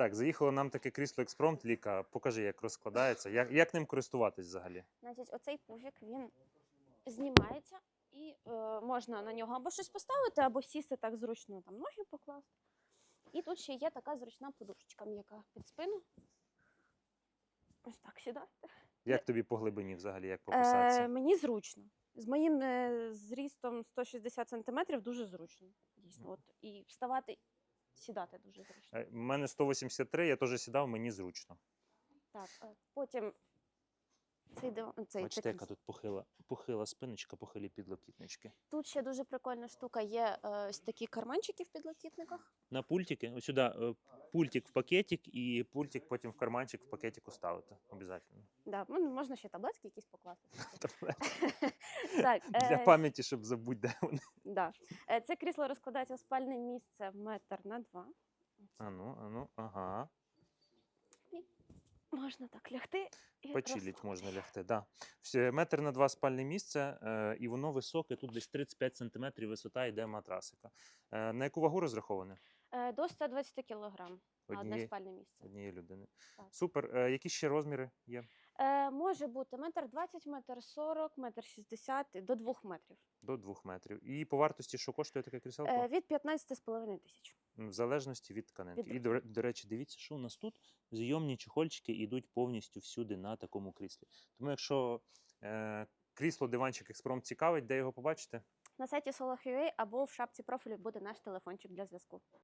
Так, заїхало нам таке крісло експромт. Ліка, покажи, як розкладається, як, як ним користуватись взагалі. Значить, оцей пуфік він знімається і е, можна на нього або щось поставити, або сісти так зручно, там ноги покласти. І тут ще є така зручна подушечка м'яка під спину. Ось так сідати. Як тобі по глибині взагалі, як по Е, мені зручно. З моїм е, зрістом 160 см дуже зручно. Дійсно. От, і вставати, сідати дуже зручно. Е, У мене 183, я теж сідав, мені зручно. Так, е, потім цей, диван- цей, це Бачите, яка тут похила, похила спиночка, похилі підлокітнички. Тут ще дуже прикольна штука. Є е, ось такі карманчики в підлокітниках. На пультики, ось сюди е, пультик в пакетик і пультик потім в карманчик в пакетику ставити. Обязательно. Да, ну, можна ще таблетки якісь покласти. так, Для е, пам'яті, щоб забути, де вони. да. Е, Це крісло розкладається в спальне місце в метр на два. Ану, ану, ага. Можна так лягти і Почиліть можна лягти. Да. Все, метр на два спальне місце, е, і воно високе, тут десь 35 см висота йде матрасика. Е, на яку вагу розраховане? Е, До 120 кг на одне Однієї, спальне місце. однієї людини. Так. Супер. Е, які ще розміри є? Е, може бути метр 20, метр 40, метр 60 до 2 метрів. До 2 метрів. І по вартості, що коштує таке кріселко? Е, від 15,5 тисяч. В залежності від тканинки. Від І, до, до речі, дивіться, що у нас тут зйомні чехольчики йдуть повністю всюди на такому кріслі. Тому якщо е, крісло, диванчик експром цікавить, де його побачите? На сайті Solar.ua або в шапці профілю буде наш телефончик для зв'язку.